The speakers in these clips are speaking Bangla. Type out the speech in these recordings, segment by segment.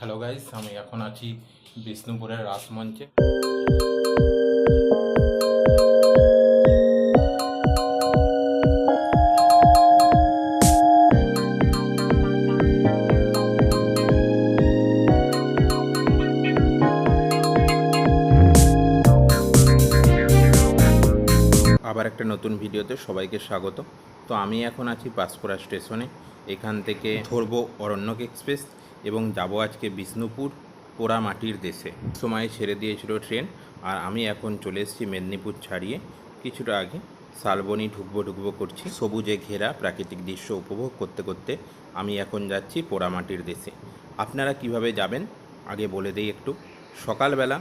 হ্যালো গাইস আমি এখন আছি বিষ্ণুপুরের রাসমঞ্চে আবার একটা নতুন ভিডিওতে সবাইকে স্বাগত। তো আমি এখন আছি পাঁশকুড়া স্টেশনে। এখান থেকে ধরবো অরণ্যক এক্সপ্রেস। এবং যাব আজকে বিষ্ণুপুর পোড়া মাটির দেশে। সময় ছেড়ে দিয়েছিল ট্রেন, আর আমি এখন চলে এসেছি মেদিনীপুর ছাড়িয়ে। কিছুটা আগে শালবনি ঢুকবো ঢুকবো করছি। সবুজে ঘেরা প্রাকৃতিক দৃশ্য উপভোগ করতে করতে আমি এখন যাচ্ছি পোড়ামাটির দেশে। আপনারা কীভাবে যাবেন? আগে বলে দিই একটু। সকালবেলা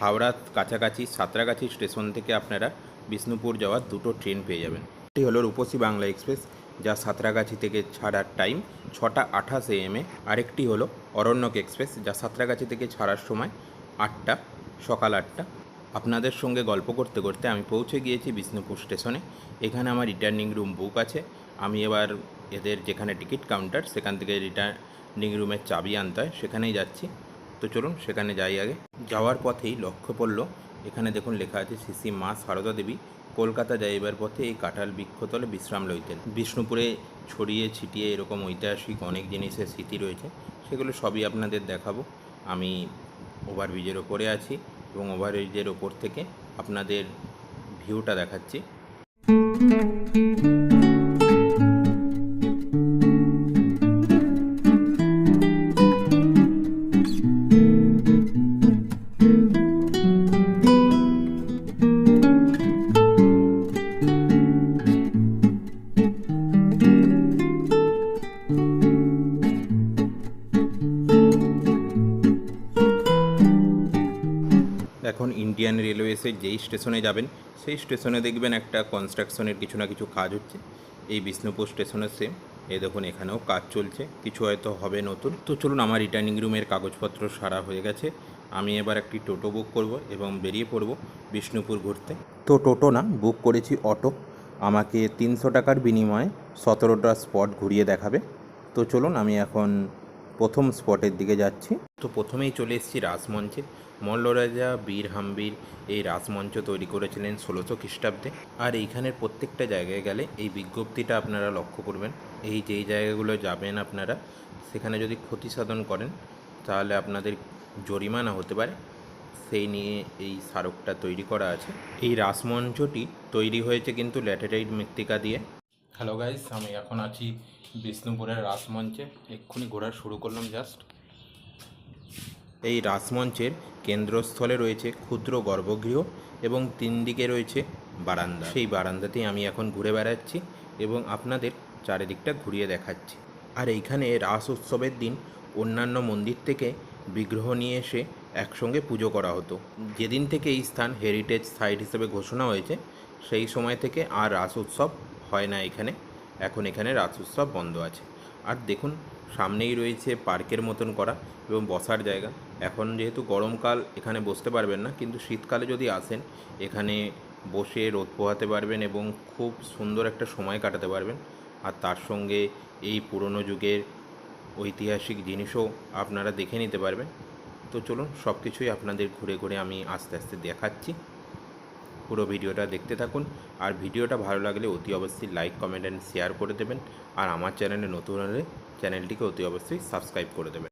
হাওড়া কাছাকাছি সাঁতরাগাছি স্টেশন থেকে আপনারা বিষ্ণুপুর যাওয়ার দুটো ট্রেন পেয়ে যাবেন। একটি হলো রূপসী বাংলা এক্সপ্রেস, যা সাঁতরাগাছি থেকে ছাড়ার টাইম। ছটা আঠাশ এএমে আরেকটি হলো অরণ্যক এক্সপ্রেস, যা সাঁতরাগাছি থেকে ছাড়ার সময় আটটা, সকাল আটটা। আপনাদের সঙ্গে গল্প করতে করতে আমি পৌঁছে গিয়েছি বিষ্ণুপুর স্টেশনে। এখানে আমার রিটার্নিং রুম বুক আছে। আমি এবার এদের যেখানে টিকিট কাউন্টার সেখান থেকে রিটার্নিং রুমের চাবি আনতে হয়। সেখানেই যাচ্ছি। তো চলুন, সেখানে যাই আগে। যাওয়ার পথেই লক্ষ্য পড়ল। এখানে দেখুন লেখা আছে শ্রী মা সারদা দেবী কলকাতা যাইবার পথে এই কাঁঠাল বৃক্ষতলে বিশ্রাম লইতেন। বিষ্ণুপুরে ছড়িয়ে ছিটিয়ে এরকম ঐতিহাসিক অনেক জিনিসের স্মৃতি রয়েছে, সেগুলো সবই আপনাদের দেখাবো। আমি ওভারব্রিজের ওপরে আছি এবং ওভারব্রিজের ওপর থেকে আপনাদের ভিউটা দেখাচ্ছি। ইন্ডিয়ান রেলওয়েসের যেই স্টেশনে যাবেন, সেই স্টেশনে দেখবেন একটা কনস্ট্রাকশনের কিছু না কিছু কাজ হচ্ছে। এই বিষ্ণুপুর স্টেশনের সেম এই দেখুন, এখানেও কাজ চলছে। কিছু হয়তো হবে নতুন। তো চলুন, আমার রিটার্নিং রুমের কাগজপত্র সারা হয়ে গেছে। আমি এবার একটি টোটো বুক করব এবং বেরিয়ে পড়ব বিষ্ণুপুর ঘুরতে। তো টোটো না বুক করেছি অটো। আমাকে তিনশো টাকার বিনিময়ে সতেরোটা স্পট ঘুরিয়ে দেখাবে। তো চলুন, আমি এখন প্রথম স্পটের দিকে যাচ্ছি। তো প্রথমেই চলে এসেছি রাসমঞ্চে। মল্লরাজা, বীর হাম্বির এই রাসমঞ্চ তৈরি করেছিলেন ষোলোশো খ্রিস্টাব্দে। আর এইখানের প্রত্যেকটা জায়গায় গেলে এই বিজ্ঞপ্তিটা আপনারা লক্ষ্য করবেন। এই যেই জায়গাগুলো যাবেন আপনারা, সেখানে যদি ক্ষতি সাধন করেন, তাহলে আপনাদের জরিমানা হতে পারে। সেই নিয়ে এই স্মারকটা তৈরি করা আছে। এই রাসমঞ্চটি তৈরি হয়েছে কিন্তু ল্যাটেরাইট মৃত্তিকা দিয়ে। হ্যালো গাইস আমি এখন আছি বিষ্ণুপুরের রাসমঞ্চে এক্ষুনি ঘোরা শুরু করলাম জাস্ট এই রাসমঞ্চের কেন্দ্রস্থলে রয়েছে ক্ষুদ্র গর্ভগৃহ এবং তিন দিকে রয়েছে বারান্দা। সেই বারান্দাতেই আমি এখন ঘুরে বেড়াচ্ছি এবং আপনাদের চারিদিকটা ঘুরিয়ে দেখাচ্ছি। আর এইখানে রাস উৎসবের দিন অন্যান্য মন্দির থেকে বিগ্রহ নিয়ে এসে একসঙ্গে পুজো করা হতো। যেদিন থেকে এই স্থান হেরিটেজ সাইট হিসেবে ঘোষণা হয়েছে, সেই সময় থেকে আর রাস উৎসব হয় না এখানে। এখন এখানে রাস উৎসব বন্ধ আছে। আর দেখুন, সামনেই রয়েছে পার্কের মতন করা এবং বসার জায়গা। এখন যেহেতু গরমকাল, এখানে বসতে পারবেন না, কিন্তু শীতকালে যদি আসেন, এখানে বসে রোদ পোহাতে পারবেন এবং খুব সুন্দর একটা সময় কাটাতে পারবেন। আর তার সঙ্গে এই পুরনো যুগের ঐতিহাসিক জিনিসও আপনারা দেখে নিতে পারবেন। তো চলুন সব কিছুই আপনাদের ঘুরে ঘুরে আমি আস্তে আস্তে দেখাচ্ছি। পুরো ভিডিওটা দেখতে থাকুন। আর ভিডিওটা ভালো লাগলে অতি অবশ্যই লাইক কমেন্ট অ্যান্ড শেয়ার করে দেবেন। আর আমার চ্যানেলে নতুন হলে চ্যানেলটিকে অতি অবশ্যই সাবস্ক্রাইব করে দেবেন।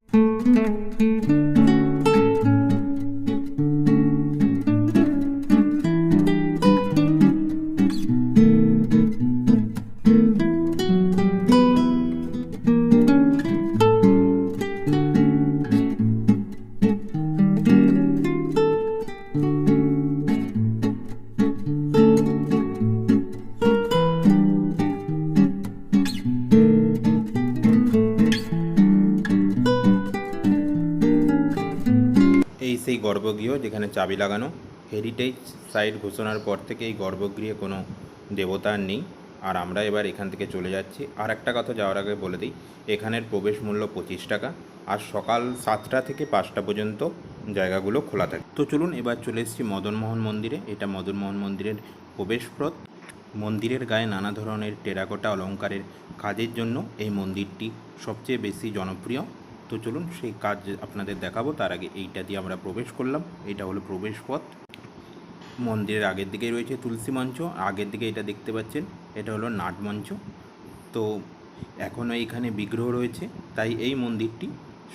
এই গর্ভগৃহ যেখানে চাবি লাগানো হেরিটেজ সাইট ঘোষণার পর থেকে এই গর্ভগৃহে কোনো দেবতা আর নেই। আর আমরা এবার এখান থেকে চলে যাচ্ছি। আর একটা কথা যাওয়ার আগে বলে দিই, এখানের প্রবেশ মূল্য পঁচিশ টাকা। আর সকাল সাতটা থেকে পাঁচটা পর্যন্ত জায়গাগুলো খোলা থাকে। তো চলুন এবার চলে এসেছি মদনমোহন মন্দিরে। এটা মদনমোহন মন্দিরের প্রবেশপথ। মন্দিরের গায়ে নানা ধরনের টেরাকোটা অলংকারের কাজের জন্য এই মন্দিরটি সবচেয়ে বেশি জনপ্রিয়। তো চলুন সেই কাজ আপনাদের দেখাবো। তার আগে এইটা দিয়ে আমরা প্রবেশ করলাম। এটা হলো প্রবেশ পথ। মন্দিরের আগের দিকেই রয়েছে তুলসী মঞ্চ। আগের দিকে এটা দেখতে পাচ্ছেন, এটা হলো নাট মঞ্চ। তো এখনও এখানে বিগ্রহ রয়েছে, তাই এই মন্দিরটি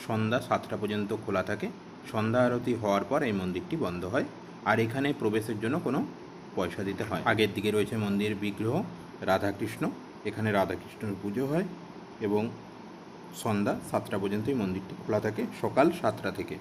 সন্ধ্যা সাতটা পর্যন্ত খোলা থাকে। সন্ধ্যা আরতি হওয়ার পর এই মন্দিরটি বন্ধ হয়। আর এখানে প্রবেশের জন্য কোনো পয়সা দিতে হয় আগের দিকে রয়েছে মন্দিরের বিগ্রহ, রাধাকৃষ্ণ। এখানে রাধাকৃষ্ণের পুজো হয় এবং সন্ধ্যা সাতটা পর্যন্তই মন্দিরটি খোলা থাকে সকাল সাতটা থেকে।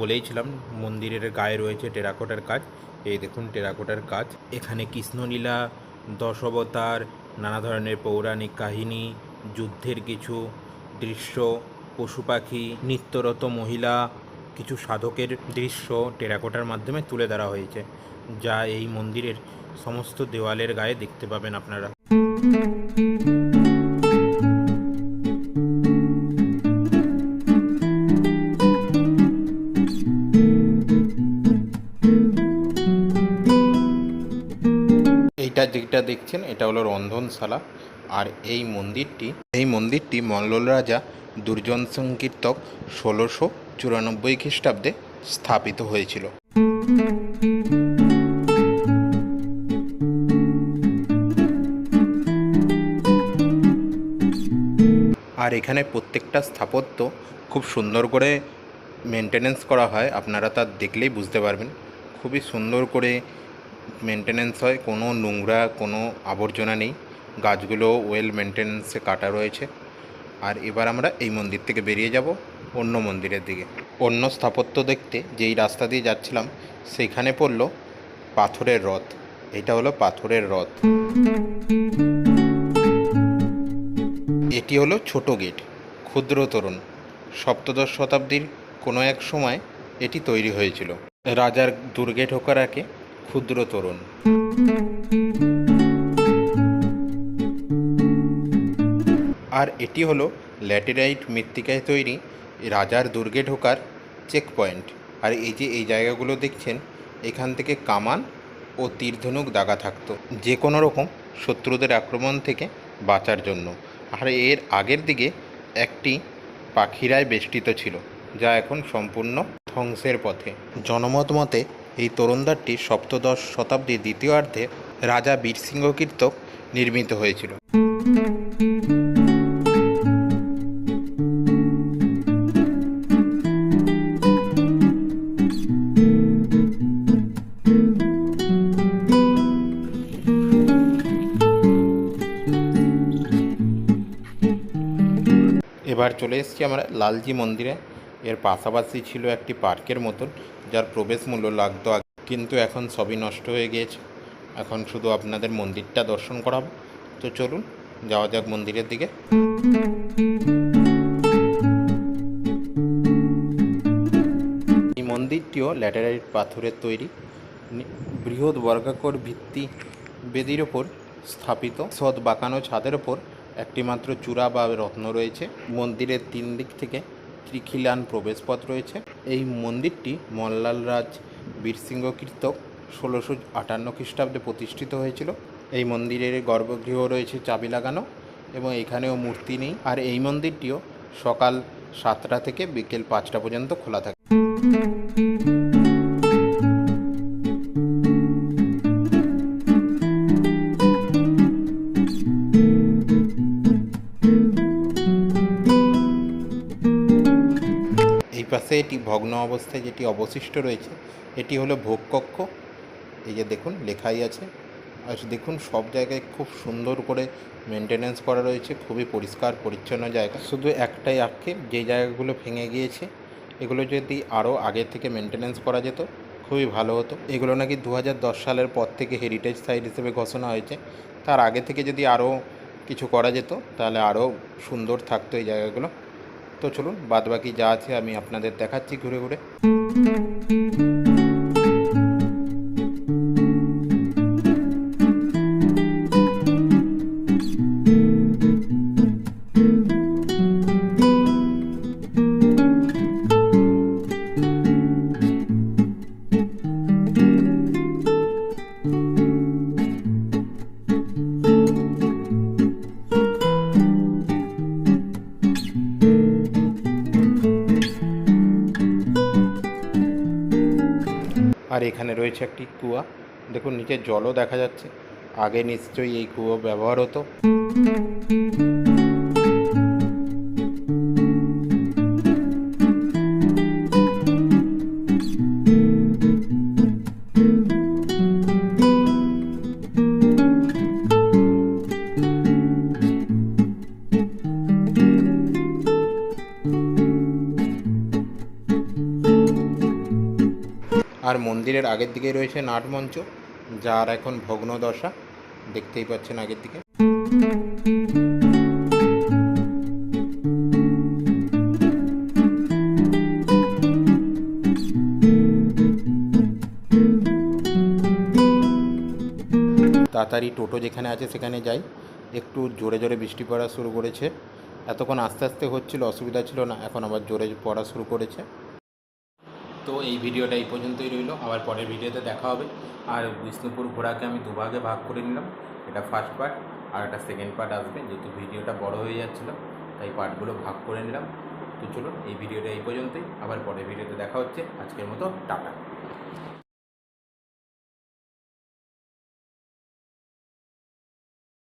বলেইছিলাম মন্দিরের গায়ে রয়েছে টেরাকোটার কাজ। এই দেখুন, টেরাকোটার কাজ। এখানে কৃষ্ণলীলা দশ অবতার নানা ধরনের পৌরাণিক কাহিনী, যুদ্ধের কিছু দৃশ্য, পশু পাখি, নিত্যরত মহিলা, কিছু সাধকের দৃশ্য টেরাকোটার মাধ্যমে তুলে ধরা হয়েছে, যা এই মন্দিরের সমস্ত দেওয়ালের গায়ে দেখতে পাবেন আপনারা। যেটা দেখছেন? এটা হলো রন্ধনশালা। আর এই মন্দিরটি এই মন্দিরটি মল্ল রাজা দুর্জন সংকীর্তক ষোলোশো চুরানব্বই খ্রিস্টাব্দে স্থাপিত হয়েছিল। আর এখানে প্রত্যেকটা স্থাপত্য খুব সুন্দর করে মেনটেনেন্স করা হয়। আপনারা তা দেখলেই বুঝতে পারবেন। খুবই সুন্দর করে মেনটেনেন্স হয়, কোনো নোংরা, কোনো আবর্জনা নেই। গাছগুলো ওয়েল মেনটেনেন্সে কাটা রয়েছে। আর এবার আমরা এই মন্দির থেকে বেরিয়ে যাব, অন্য মন্দিরের দিকে। অন্য স্থাপত্য দেখতে যেই রাস্তা দিয়ে যাচ্ছিলাম, সেইখানে পড়ল পাথরের রথ। এটা হলো পাথরের রথ। এটি হলো ছোট গেট, ক্ষুদ্র তরুণ। সপ্তদশ শতাব্দীর কোনো এক সময় এটি তৈরি হয়েছিল। রাজার দুর্গে ঢোকার আগে ক্ষুদ্র তরুণ। আর এটি হলো ল্যাটেরাইট মৃত্তিকায় তৈরি রাজার দুর্গে ঢোকার চেক পয়েন্ট আর এই যে এই জায়গাগুলো দেখছেন, এখান থেকে কামান ও তীরধনুক দাগা থাকতো। যে কোনো রকম শত্রুদের আক্রমণ থেকে বাঁচার জন্য। আর এর আগের দিকে একটি পাখিরায় বেষ্টিত ছিল, যা এখন সম্পূর্ণ ধ্বংসের পথে। জনমত মতে এই তরুণদ্বারটি সপ্তদশ শতাব্দীর দ্বিতীয়ার্ধে রাজা বীরসিংহ কীর্তক নির্মিত হয়েছিল। এবার চলে এসেছি আমরা লালজি মন্দিরে। এর পাশাপাশি ছিল একটি পার্কের মতন। যার প্রবেশ মূল্য লাগতো কিন্তু এখন সবই নষ্ট হয়ে গিয়েছে। এখন শুধু আপনাদের মন্দিরটা দর্শন করাবো। তো চলুন, যাওয়া যাক মন্দিরের দিকে। এই মন্দিরটিও ল্যাটেরাইট পাথরের তৈরি। বৃহৎ বর্গাকর ভিত্তি বেদির ওপর স্থাপিত। সৎ বাঁকানো ছাদের ওপর একটি মাত্র চূড়া বা রত্ন রয়েছে। মন্দিরের তিন দিক থেকে ত্রিখিলান প্রবেশপথ রয়েছে। এই মন্দিরটি মল্লাল রাজ বীরসিংহ কীর্তক ষোলোশো আটান্ন খ্রিস্টাব্দে প্রতিষ্ঠিত হয়েছিল। এই মন্দিরের গর্ভগৃহ রয়েছে চাবি লাগানো এবং এখানেও মূর্তি নেই। আর এই মন্দিরটিও সকাল সাতটা থেকে বিকেল পাঁচটা পর্যন্ত খোলা থাকে। এটি ভগ্ন অবস্থায় যেটি অবশিষ্ট রয়েছে, এটি হলো ভোগকক্ষ। এই যে দেখুন, লেখাই আছে। আর দেখুন, সব জায়গায় খুব সুন্দর করে মেনটেনেন্স করা রয়েছে, খুবই পরিষ্কার, পরিচ্ছন্ন জায়গা। শুধু একটাই আক্ষেপ, যে জায়গাগুলো ভেঙে গিয়েছে, এগুলো যদি আরও আগে থেকে মেনটেনেন্স করা যেত, খুবই ভালো হতো। এগুলো নাকি দু হাজার দশ সালের পর থেকে হেরিটেজ সাইট হিসেবে ঘোষণা হয়েছে। তার আগে থেকে যদি আরও কিছু করা যেত, তাহলে আরও সুন্দর থাকতো এই জায়গাগুলো। তো চলুন বাদবাকি যা আছে আমি আপনাদের দেখাচ্ছি ঘুরে ঘুরে। আর এখানে রয়েছে একটি কুয়া। দেখুন, নিচে জলও দেখা যাচ্ছে। আগে নিশ্চয়ই এই কুয়ো ব্যবহার হতো। মন্দিরের আগের দিকে রয়েছে নাটমঞ্চ, যার এখন ভগ্ন দশা দেখতেই পাচ্ছেন আগের দিকে। তাড়াতাড়ি টোটো যেখানে আছে সেখানে যাই। একটু জোরে জোরে বৃষ্টি পড়া শুরু করেছে। এতক্ষণ আস্তে আস্তে হচ্ছিল, অসুবিধা ছিল না। এখন আবার জোরে পড়া শুরু করেছে। তো এই ভিডিওটা এই পর্যন্তই রইল। আবার পরের ভিডিওতে দেখা হবে। আর বিষ্ণুপুর ঘোরাকে আমি দুভাগে ভাগ করে নিলাম। এটা ফার্স্ট পার্ট আর একটা সেকেন্ড পার্ট আসবে, যেহেতু ভিডিওটা বড় হয়ে যাচ্ছিল, তাই পার্টগুলো ভাগ করে নিলাম। তো চলুন এই ভিডিওটা এই পর্যন্তই। আবার পরের ভিডিওতে দেখা হচ্ছে। আজকের মতো টাটা।